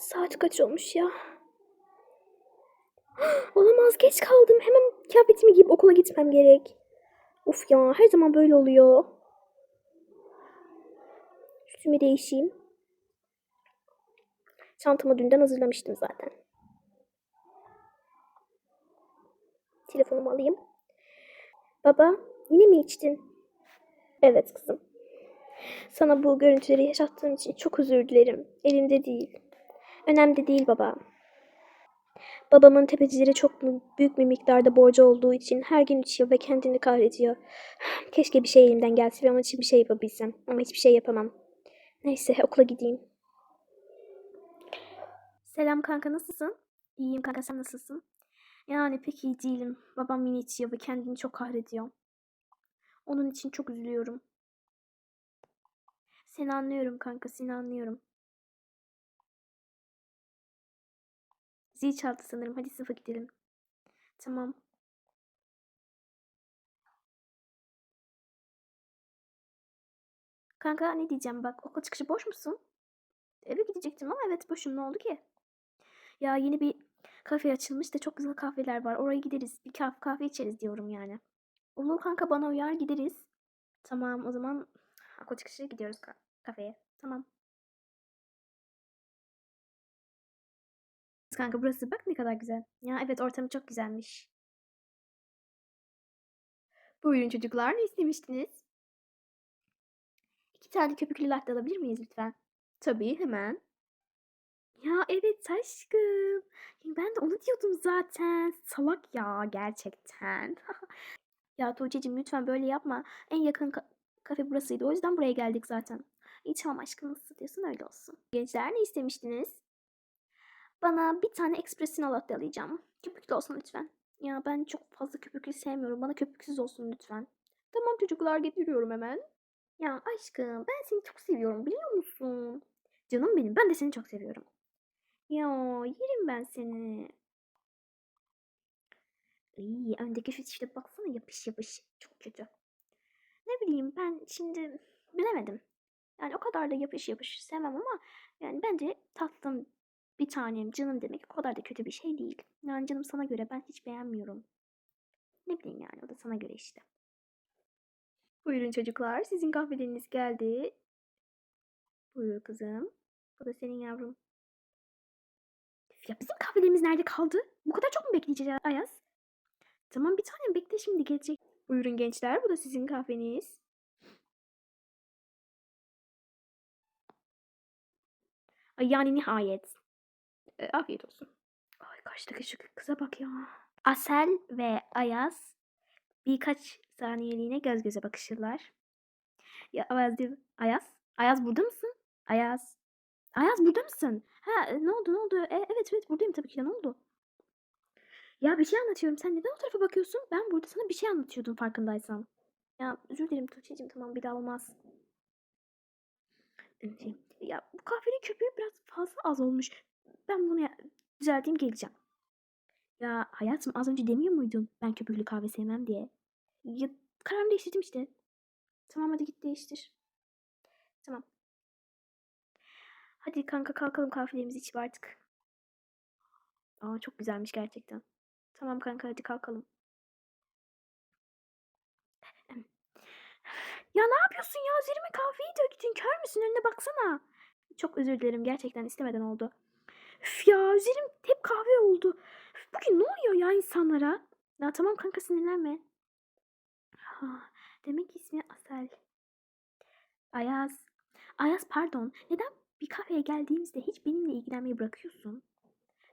Saat kaç olmuş ya? Olamaz geç kaldım. Hemen kıyafetimi giyip okula gitmem gerek. Of ya her zaman böyle oluyor. Üstümü değişeyim. Çantamı dünden hazırlamıştım zaten. Telefonumu alayım. Baba yine mi içtin? Evet kızım. Sana bu görüntüleri yaşattığım için çok özür dilerim. Elimde değil. Önemli değil baba. Babamın tepecilere çok büyük bir miktarda borcu olduğu için her gün içiyor ve kendini kahrediyor. Keşke bir şey elimden gelse ve onun için bir şey yapabilsem. Ama hiçbir şey yapamam. Neyse okula gideyim. Selam kanka nasılsın? İyiyim kanka sen nasılsın? Yani pek iyi değilim. Babam yine içiyor ve kendini çok kahrediyor. Onun için çok üzülüyorum. Seni anlıyorum kanka seni anlıyorum. Zil çaldı sanırım. Hadi sınıfa gidelim. Tamam. Kanka ne diyeceğim bak okul çıkışı boş musun? Eve gidecektim ama evet boşum ne oldu ki? Ya yeni bir kafe açılmış da çok güzel kahveler var. Oraya gideriz. Bir kahve, kahve içeriz diyorum yani. Olur kanka bana uyar gideriz. Tamam o zaman okul çıkışı gidiyoruz ka- kafeye. Tamam. Kanka burası bak ne kadar güzel. Ya evet ortamı çok güzelmiş. Buyurun çocuklar ne istemiştiniz? İki tane köpüklü latte alabilir miyiz lütfen? Tabii hemen. Ya evet aşkım. Ben de onu diyordum zaten. Salak ya gerçekten. ya Tuğçe'cim lütfen böyle yapma. En yakın ka- kafe burasıydı. O yüzden buraya geldik zaten. İyi tamam aşkım nasıl diyorsun öyle olsun. Gençler ne istemiştiniz? Bana bir tane espresso latte alacağım. Köpüklü olsun lütfen. Ya ben çok fazla köpüklü sevmiyorum. Bana köpüksüz olsun lütfen. Tamam çocuklar getiriyorum hemen. Ya aşkım ben seni çok seviyorum biliyor musun? Canım benim ben de seni çok seviyorum. Ya yerim ben seni. İyi öndeki şu işte baksana yapış yapış. Çok kötü. Ne bileyim ben şimdi bilemedim. Yani o kadar da yapış yapış sevmem ama yani bence tatlım bir tanem canım demek o kadar da kötü bir şey değil. Yani canım sana göre ben hiç beğenmiyorum. Ne bileyim yani o da sana göre işte. Buyurun çocuklar sizin kahveleriniz geldi. Buyur kızım. Bu da senin yavrum. Ya bizim kahvelerimiz nerede kaldı? Bu kadar çok mu bekleyeceğiz Ayaz? Tamam bir tanem bekle şimdi gelecek. Buyurun gençler bu da sizin kahveniz. Ay yani nihayet. E, afiyet olsun. Ay karşıdaki şu kıza bak ya. Asel ve Ayaz birkaç saniyeliğine göz göze bakışırlar. Ya Ayaz diyor. Ayaz? Ayaz burada mısın? Ayaz. Ayaz burada mısın? Ha e, ne oldu ne oldu? E, evet evet buradayım tabii ki de ne oldu? Ya bir şey anlatıyorum. Sen neden o tarafa bakıyorsun? Ben burada sana bir şey anlatıyordum farkındaysan. Ya özür dilerim Tuğçe'cim tamam bir daha olmaz. Ya bu kahvenin köpüğü biraz fazla az olmuş. Ben bunu düzelteyim geleceğim. Ya hayatım az önce demiyor muydun ben köpüklü kahve sevmem diye? Ya kararımı değiştirdim işte. Tamam hadi git değiştir. Tamam. Hadi kanka kalkalım kahvelerimizi içip artık. Aa çok güzelmiş gerçekten. Tamam kanka hadi kalkalım. Ya ne yapıyorsun ya? Üzerime kahveyi döktün. Kör müsün? Önüne baksana. Çok özür dilerim. Gerçekten istemeden oldu. Üf ya üzerim hep kahve oldu. Üf, bugün ne oluyor ya insanlara? Ya tamam kanka sinirlenme. Ha, demek ismi Asel. Ayaz. Ayaz pardon. Neden bir kafeye geldiğimizde hiç benimle ilgilenmeyi bırakıyorsun?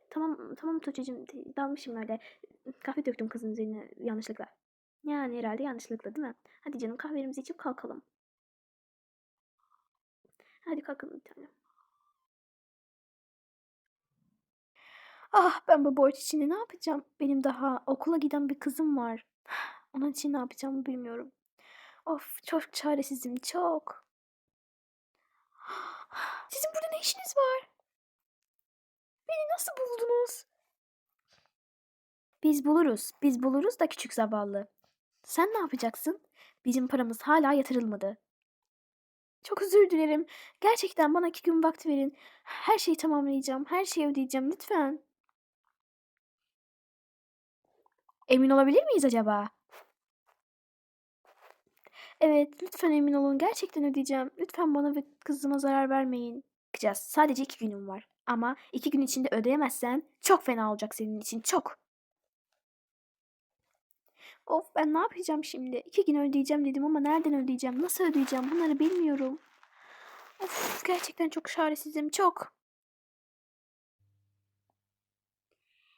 Tamam tamam Tuğçe'cim dalmışım öyle. Kahve döktüm kızın üzerine yanlışlıkla. Yani herhalde yanlışlıkla değil mi? Hadi canım kahvelerimizi içip kalkalım. Hadi kalkalım bir tane. Ah ben bu borç içinde ne yapacağım? Benim daha okula giden bir kızım var. Onun için ne yapacağımı bilmiyorum. Of çok çaresizim çok. Sizin burada ne işiniz var? Beni nasıl buldunuz? Biz buluruz. Biz buluruz da küçük zavallı. Sen ne yapacaksın? Bizim paramız hala yatırılmadı. Çok özür dilerim. Gerçekten bana iki gün vakti verin. Her şeyi tamamlayacağım. Her şeyi ödeyeceğim lütfen. Emin olabilir miyiz acaba? Evet, lütfen emin olun. Gerçekten ödeyeceğim. Lütfen bana ve kızıma zarar vermeyin. Bakacağız. Sadece iki günüm var. Ama iki gün içinde ödeyemezsen çok fena olacak senin için. Çok. Of ben ne yapacağım şimdi? İki gün ödeyeceğim dedim ama nereden ödeyeceğim? Nasıl ödeyeceğim? Bunları bilmiyorum. Of gerçekten çok çaresizim. Çok.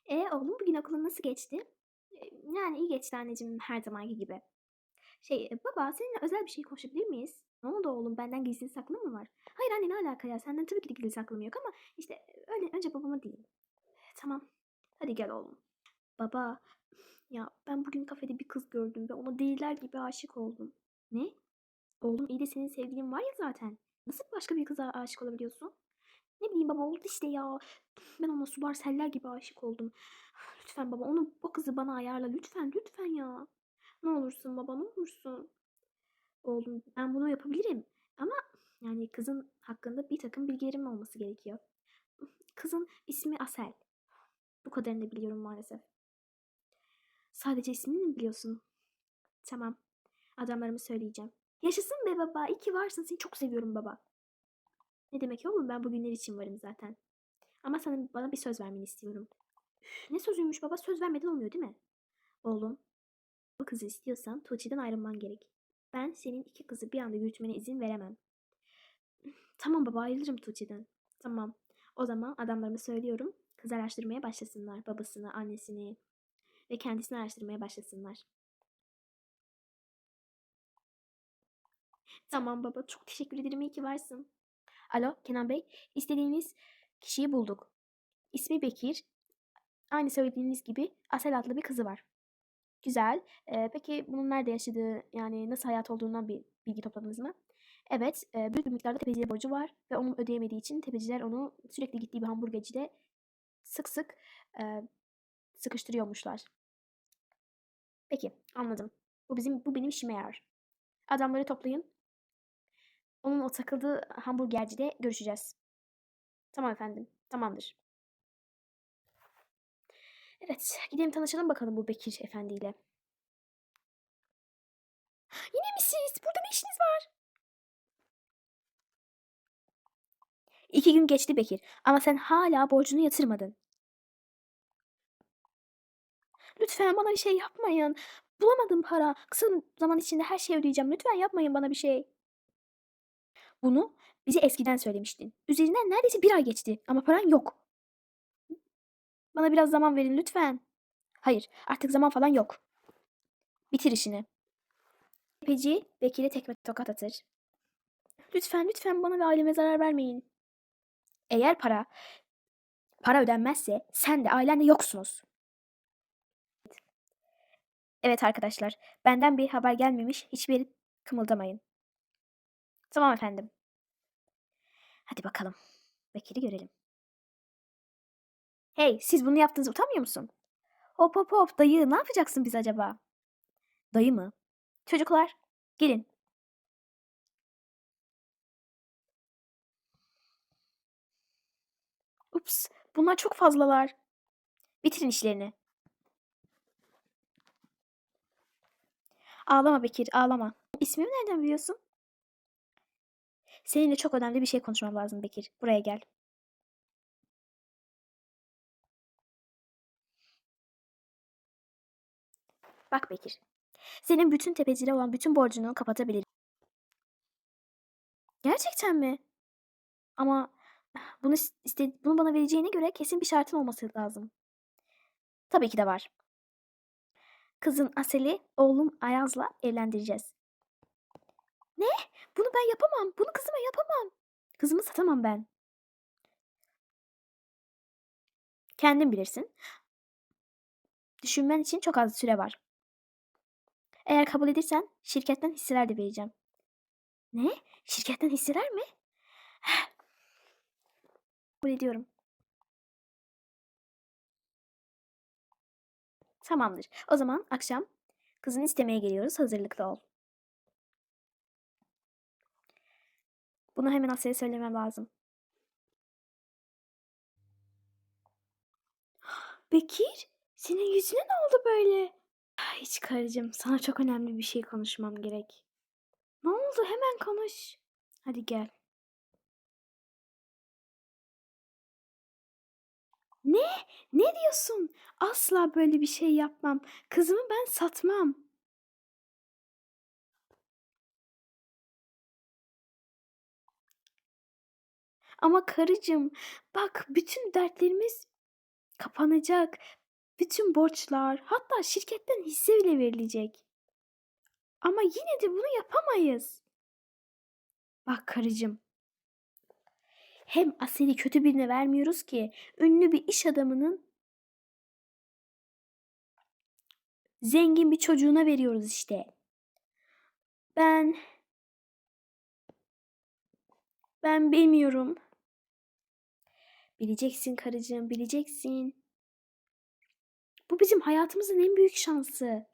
E oğlum bugün okulun nasıl geçti? E, Yani iyi geçti anneciğim her zamanki gibi. Şey e, baba seninle özel bir şey konuşabilir miyiz? Ne oldu oğlum benden gizli saklı mı var? Hayır anne ne alaka ya senden tabii ki de gizli saklım yok ama işte e, öyle önce babama değil. Tamam hadi gel oğlum. Baba ya ben bugün kafede bir kız gördüm ve ona deliler gibi aşık oldum. Ne? Oğlum iyi de senin sevgilin var ya zaten. Nasıl başka bir kıza aşık olabiliyorsun? Ne bileyim baba oldu işte ya. Ben ona sular seller gibi aşık oldum. Lütfen baba onu o kızı bana ayarla lütfen lütfen ya. Ne olursun baba ne olursun. Oğlum ben bunu yapabilirim. Ama yani kızın hakkında bir takım bilgilerim olması gerekiyor. Kızın ismi Asel. Bu kadarını da biliyorum maalesef. Sadece ismini mi biliyorsun? Tamam. Adamlarımı söyleyeceğim. Yaşasın be baba. İyi ki varsın. Seni çok seviyorum baba. Ne demek oğlum ben bugünler için varım zaten. Ama sana bana bir söz vermeni istiyorum. Üf, ne sözüymüş baba? Söz vermeden olmuyor değil mi? Oğlum, bu kızı istiyorsan Tuğçe'den ayrılman gerek. Ben senin iki kızı bir anda yürütmene izin veremem. Tamam baba ayrılırım Tuğçe'den. Tamam. O zaman adamlarıma söylüyorum. Kız araştırmaya başlasınlar. Babasını, annesini ve kendisini araştırmaya başlasınlar. Tamam baba. Çok teşekkür ederim. İyi ki varsın. Alo Kenan Bey. İstediğiniz kişiyi bulduk. İsmi Bekir. Aynı söylediğiniz gibi Asel adlı bir kızı var. Güzel. Ee, peki bunun nerede yaşadığı, yani nasıl hayat olduğundan bir bilgi topladınız mı? Evet, e, büyük bir miktarda tepeciye borcu var ve onu ödeyemediği için tepeciler onu sürekli gittiği bir hamburgercide sık sık e, sıkıştırıyormuşlar. Peki, anladım. Bu bizim bu benim işime yarar. Adamları toplayın. Onun o takıldığı hamburgercide görüşeceğiz. Tamam efendim. Tamamdır. Evet, gidelim tanışalım bakalım bu Bekir efendiyle. Yine mi siz? Burada ne işiniz var? İki gün geçti Bekir ama sen hala borcunu yatırmadın. Lütfen bana bir şey yapmayın. Bulamadım para. Kısa zaman içinde her şeyi ödeyeceğim. Lütfen yapmayın bana bir şey. Bunu bize eskiden söylemiştin. Üzerinden neredeyse bir ay geçti ama paran yok. Bana biraz zaman verin lütfen. Hayır, artık zaman falan yok. Bitir işini. Tepeci Bekir'e tekme tokat atır. Lütfen lütfen bana ve aileme zarar vermeyin. Eğer para para ödenmezse sen de ailen de yoksunuz. Evet arkadaşlar, benden bir haber gelmemiş, hiçbir kımıldamayın. Tamam efendim. Hadi bakalım. Bekir'i görelim. Hey, siz bunu yaptığınızı utanmıyor musun? Hop hop hop, dayı ne yapacaksın biz acaba? Dayı mı? Çocuklar, gelin. Ups, bunlar çok fazlalar. Bitirin işlerini. Ağlama Bekir, ağlama. İsmimi nereden biliyorsun? Seninle çok önemli bir şey konuşmam lazım Bekir. Buraya gel. Bak Bekir. Senin bütün tepecilere olan bütün borcunu kapatabilirim. Gerçekten mi? Ama bunu iste bunu bana vereceğine göre kesin bir şartın olması lazım. Tabii ki de var. Kızın Asel'i oğlum Ayaz'la evlendireceğiz. Ne? Bunu ben yapamam. Bunu kızıma yapamam. Kızımı satamam ben. Kendin bilirsin. Düşünmen için çok az süre var. Eğer kabul edersen şirketten hisseler de vereceğim. Ne? Şirketten hisseler mi? kabul ediyorum. Tamamdır. O zaman akşam kızını istemeye geliyoruz. Hazırlıklı ol. Bunu hemen Asya'ya söylemem lazım. Bekir, senin yüzüne ne oldu böyle? Hiç karıcığım, sana çok önemli bir şey konuşmam gerek. Ne oldu? Hemen konuş. Hadi gel. Ne? Ne diyorsun? Asla böyle bir şey yapmam. Kızımı ben satmam. Ama karıcığım, bak bütün dertlerimiz kapanacak. Bütün borçlar, hatta şirketten hisse bile verilecek. Ama yine de bunu yapamayız. Bak karıcığım. Hem Asel'i kötü birine vermiyoruz ki ünlü bir iş adamının zengin bir çocuğuna veriyoruz işte. Ben ben bilmiyorum. Bileceksin karıcığım, bileceksin. Bu bizim hayatımızın en büyük şansı.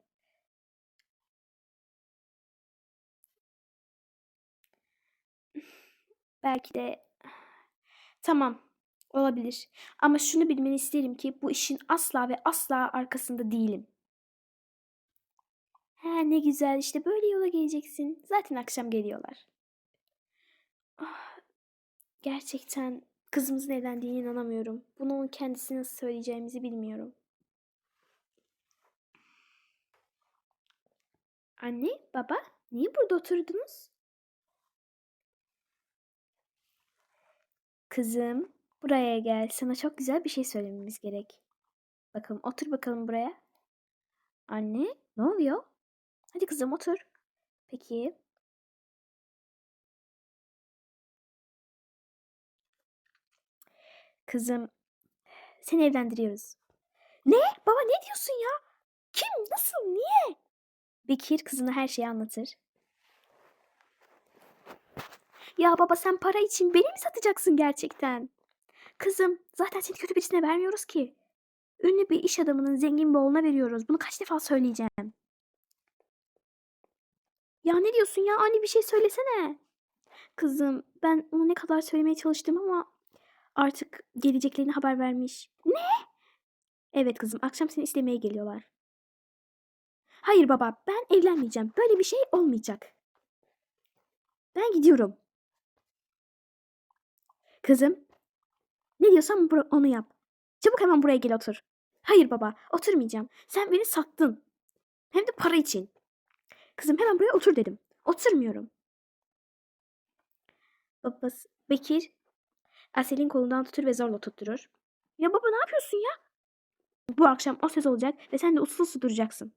Belki de tamam olabilir. Ama şunu bilmeni isterim ki bu işin asla ve asla arkasında değilim. He ne güzel işte böyle yola geleceksin. Zaten akşam geliyorlar. Ah, gerçekten kızımızın evlendiğine inanamıyorum. Bunu onun kendisine nasıl söyleyeceğimizi bilmiyorum. Anne, baba, niye burada oturdunuz? Kızım, buraya gel. Sana çok güzel bir şey söylememiz gerek. Bakalım, otur bakalım buraya. Anne, ne oluyor? Hadi kızım otur. Peki. Kızım, seni evlendiriyoruz. Ne? Baba ne diyorsun ya? Kim? Nasıl? Niye? Bekir kızına her şeyi anlatır. Ya baba sen para için beni mi satacaksın gerçekten? Kızım zaten seni kötü birisine vermiyoruz ki. Ünlü bir iş adamının zengin bir oğluna veriyoruz. Bunu kaç defa söyleyeceğim? Ya ne diyorsun ya? Anne bir şey söylesene. Kızım ben ona ne kadar söylemeye çalıştım ama artık geleceklerini haber vermiş. Ne? Evet kızım akşam seni istemeye geliyorlar. Hayır baba ben evlenmeyeceğim. Böyle bir şey olmayacak. Ben gidiyorum. Kızım ne diyorsam onu yap. Çabuk hemen buraya gel otur. Hayır baba oturmayacağım. Sen beni sattın. Hem de para için. Kızım hemen buraya otur dedim. Oturmuyorum. Babası Bekir Asel'in kolundan tutur ve zorla tutturur. Ya baba ne yapıyorsun ya? Bu akşam o söz olacak ve sen de uslu uslu duracaksın.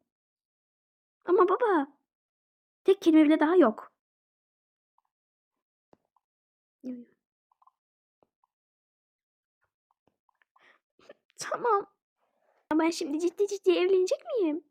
Ama baba tek kelime bile daha yok. Tamam. Ama ben şimdi ciddi ciddi evlenecek miyim?